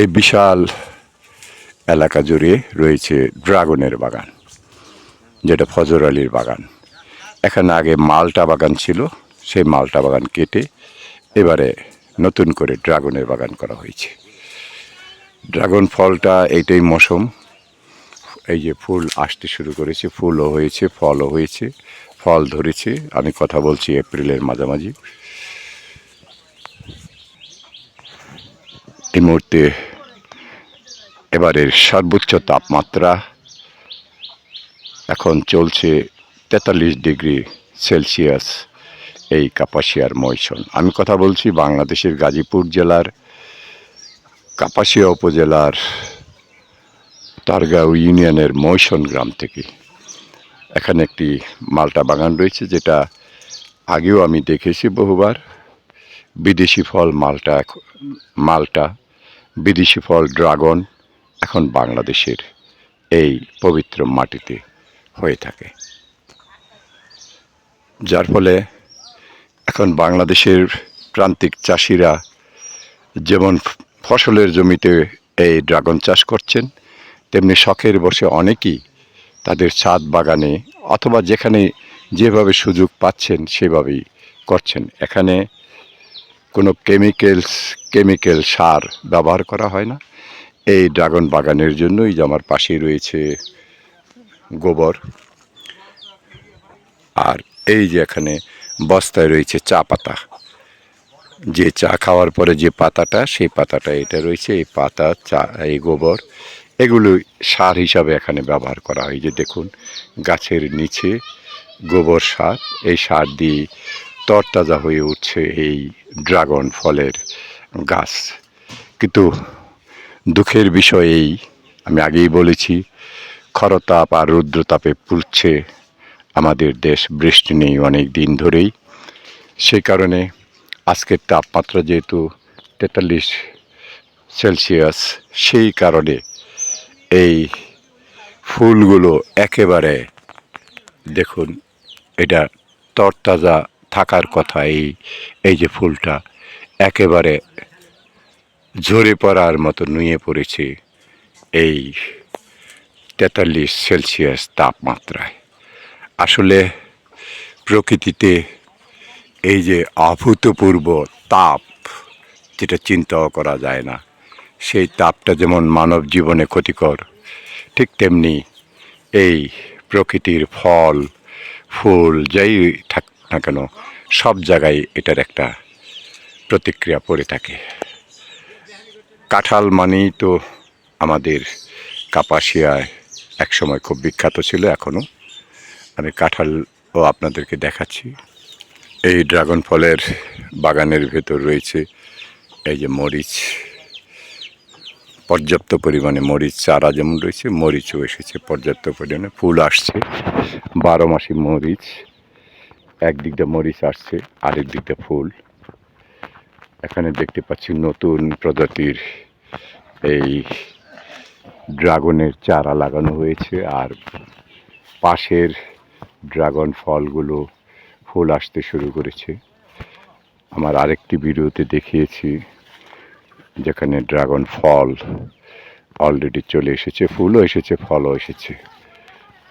এই বিশাল এলাকা জুড়ে রয়েছে ড্রাগনের বাগান, যেটা ফজর আলীর বাগান। এখানে আগে মালটা বাগান ছিল, সেই মালটা বাগান কেটে এবারে নতুন করে ড্রাগনের বাগান করা হয়েছে। ড্রাগন ফলটা এইটাই মৌসুম। এই যে ফুল আসতে শুরু করেছে, ফুলও হয়েছে, ফলও হয়েছে, ফল ধরেছে। আমি কথা বলছি এপ্রিলের মাঝামাঝি। এই মুহূর্তে এবারের সর্বোচ্চ তাপমাত্রা এখন চলছে তেতাল্লিশ ডিগ্রি সেলসিয়াস এই কাপাসিয়ার মৈশন আমি কথা বলছি বাংলাদেশের গাজীপুর জেলার, কাপাসিয়া উপজেলার তারগাঁও ইউনিয়নের মৈশন গ্রাম থেকে। এখানে একটি মালটা বাগান রয়েছে যেটা আগেও আমি দেখেছি বহুবার। বিদেশি ফল মালটা মালটা বিদেশি ফল ড্রাগন এখন বাংলাদেশের এই পবিত্র মাটিতে হয়ে থাকে। যার ফলে এখন বাংলাদেশের প্রান্তিক চাষিরা যেমন ফসলের জমিতে এই ড্রাগন চাষ করছেন, তেমনি শখের বসে অনেকেই তাদের ছাদ বাগানে অথবা যেখানে যেভাবে সুযোগ পাচ্ছেন সেভাবেই করছেন। এখানে কোনো কেমিক্যালস কেমিক্যাল সার ব্যবহার করা হয় না। এই ড্রাগন বাগানের জন্যই যে আমার পাশেই রয়েছে গোবর। আর এই যে এখানে বস্তায় রয়েছে চা পাতা। যে চা খাওয়ার পরে যে পাতাটা, সেই পাতাটা এটা রয়েছে, এই পাতা, চা, এই গোবর। এগুলো সার হিসাবে এখানে ব্যবহার করা হয়। যে দেখুন, গাছের নিচে গোবর সার, এই সার দিয়ে তরতাজা হয়ে উঠছে এই ড্রাগন ফলের গাছ। কিন্তু দুঃখের বিষয় এই, আমি আগেই বলেছি খরতাপ আর রুদ্রতাপে পুড়ছে আমাদের দেশ, বৃষ্টি নেই অনেক দিন ধরেই। সেই কারণে আজকের তাপমাত্রা যেহেতু তেতাল্লিশ সেলসিয়াস, সেই কারণে এই ফুলগুলো একেবারে, দেখুন, এটা তরতাজা থাকার কথা এই এই যে ফুলটা, একেবারে ঝরে পড়ার মতো নুয়ে পড়েছে এই তেতাল্লিশ সেলসিয়াস তাপমাত্রায়। আসলে প্রকৃতিতে এই যে অভূতপূর্ব তাপ, যেটা চিন্তাও করা যায় না, সেই তাপটা যেমন মানব জীবনে ক্ষতিকর, ঠিক তেমনি এই প্রকৃতির ফল, ফুল, যাই থাক না কেন, সব জায়গায় এটার একটা প্রতিক্রিয়া পড়ে থাকে। কাঁঠাল মানেই তো আমাদের কাপাসিয়ায় একসময় খুব বিখ্যাত ছিল এখনও আমি কাঁঠালও আপনাদেরকে দেখাচ্ছি। এই ড্রাগন ফলের বাগানের ভেতর রয়েছে এই যে মরিচ, পর্যাপ্ত পরিমাণে মরিচ, চারা যেমন রয়েছে, মরিচও এসেছে পর্যাপ্ত পরিমাণে, ফুল আসছে। বারো মাসি মরিচ। একদিক দিয়ে মরিচ আসছে আরেক দিক দিয়ে ফুল। এখানে দেখতে পাচ্ছি নতুন প্রজাতির এই ড্রাগনের চারা লাগানো হয়েছে, আর পাশের ড্রাগন ফলগুলো ফুল আসতে শুরু করেছে। আমার আরেকটি ভিডিওতে দেখিয়েছি যেখানে ড্রাগন ফল অলরেডি চলে এসেছে, ফুলও এসেছে, ফলও এসেছে।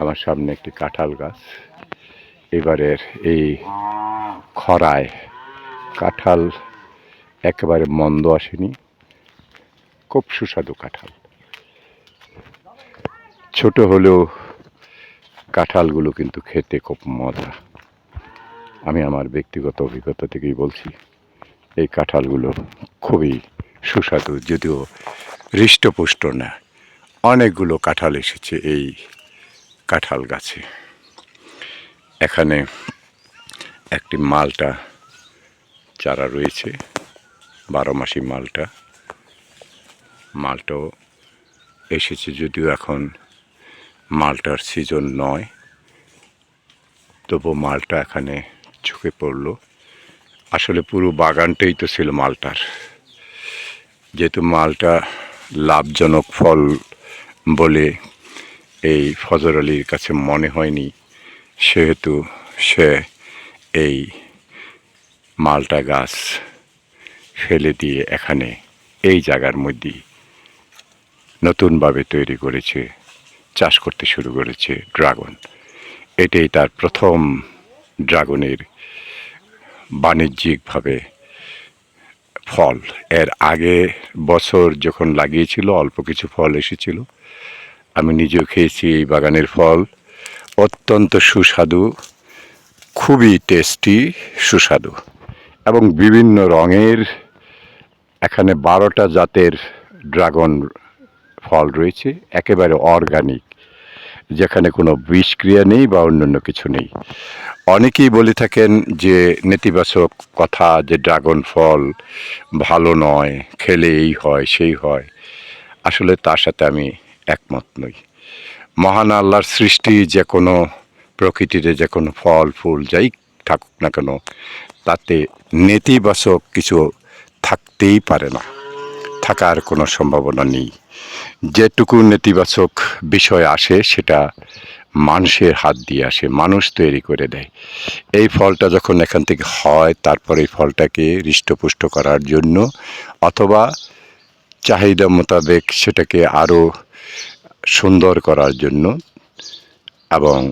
আমার সামনে একটি কাঁঠাল গাছ। এবারের এই খরায়। কাঁঠাল একেবারে মন্দ আসেনি। খুব সুস্বাদু কাঁঠাল। ছোট হলেও কাঁঠালগুলো কিন্তু খেতে খুব মজা। আমি আমার ব্যক্তিগত অভিজ্ঞতা থেকেই বলছি, এই কাঁঠালগুলো খুবই সুস্বাদু, যদিও হৃষ্টপুষ্ট না। অনেকগুলো কাঁঠাল এসেছে এই কাঁঠাল গাছে। এখানে একটি মালটা, চারা রয়েছে, বারো মাসি মালটা। মালটাও এসেছে যদিও এখন মালটার সিজন নয়, তবু মালটা এখানে চোখে পড়ল। আসলে পুরো বাগানটাই তো ছিল মালটার। যেহেতু মালটা লাভজনক ফল বলে এই ফজর আলীর কাছে মনে হয়নি সেহেতু সে এই মালটা গাছ ফেলে দিয়ে এখানে এই জায়গার মধ্যেই নতুনভাবে তৈরি করেছে, চাষ করতে শুরু করেছে ড্রাগন। এটাই তার প্রথম ড্রাগনের বাণিজ্যিকভাবে ফল। এর আগে বছর যখন লাগিয়েছিল, অল্প কিছু ফল এসেছিল। আমি নিজেও খেয়েছি এই বাগানের ফল। অত্যন্ত সুস্বাদু, খুবই টেস্টি সুস্বাদু এবং বিভিন্ন রঙের এখানে বারোটা জাতের ড্রাগন ফল রয়েছে, একেবারে অর্গানিক যেখানে কোনো বিষক্রিয়া নেই বা অন্যান্য কিছু নেই। অনেকেই বলে থাকেন যে নেতিবাচক কথা যে ড্রাগন ফল ভালো নয়, খেলে এই হয়, সেই হয়। আসলে তার সাথে আমি একমত নই। মহান আল্লাহর সৃষ্টি যে কোনো প্রকৃতিতে, যে কোনো ফল, ফুল যাই থাকুক না কেন, তাতে নেতিবাচক কিছু থাকতেই পারে না। থাকার কোনো সম্ভাবনা নেই। যেটুকু নেতিবাচক বিষয় আসে, সেটা মানুষের হাত দিয়ে আসে, মানুষ তৈরি করে দেয়। এই ফলটা যখন এখান থেকে হয়, তারপর এই ফলটাকে হৃষ্টপুষ্ট করার জন্য অথবা চাহিদা মোতাবেক সেটাকে আরও সুন্দর করার জন্য এবং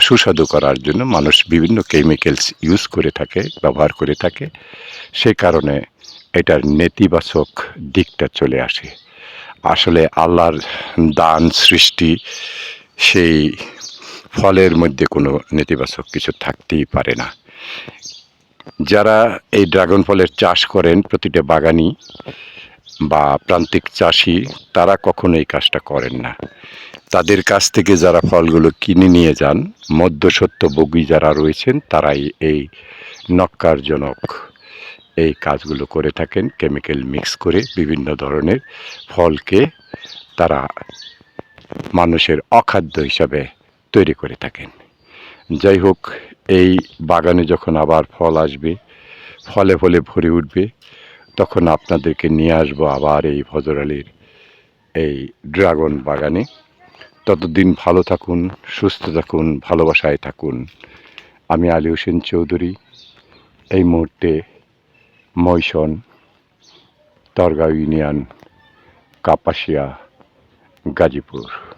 সুস্বাদু করার জন্য মানুষ বিভিন্ন কেমিক্যালস ইউজ করে থাকে, ব্যবহার করে থাকে। সেই কারণে এটার নেতিবাচক দিকটা চলে আসে। আসলে আল্লাহর দান সৃষ্টি সেই ফলের মধ্যে কোনো নেতিবাচক কিছু থাকতেই পারে না। যারা এই ড্রাগন ফলের চাষ করেন প্রতিটা বাগানি বা প্রান্তিক চাষি, তারা কখনো এই কাজটা করেন না। তাদের কাছ থেকে যারা ফলগুলো কিনে নিয়ে যান, মধ্যসত্ত্ব বগি যারা রয়েছেন, তারাই এই নক্কারজনক এই কাজগুলো করে থাকেন, কেমিক্যাল মিক্স করে বিভিন্ন ধরনের ফলকে তারা মানুষের অখাদ্য হিসাবে তৈরি করে থাকেন। যাই হোক, এই বাগানে যখন আবার ফল আসবে, ফলে ফলে ভরে উঠবে তখন আপনাদেরকে নিয়ে আসব আবার এই ফজর আলীর এই ড্রাগন বাগানে। ততদিন ভালো থাকুন, সুস্থ থাকুন, ভালোবাসায় থাকুন। আমি আলী হোসেন চৌধুরী, এই মুহূর্তে মৈশন তরগাঁও ইউনিয়ন, কাপাসিয়া, গাজীপুর।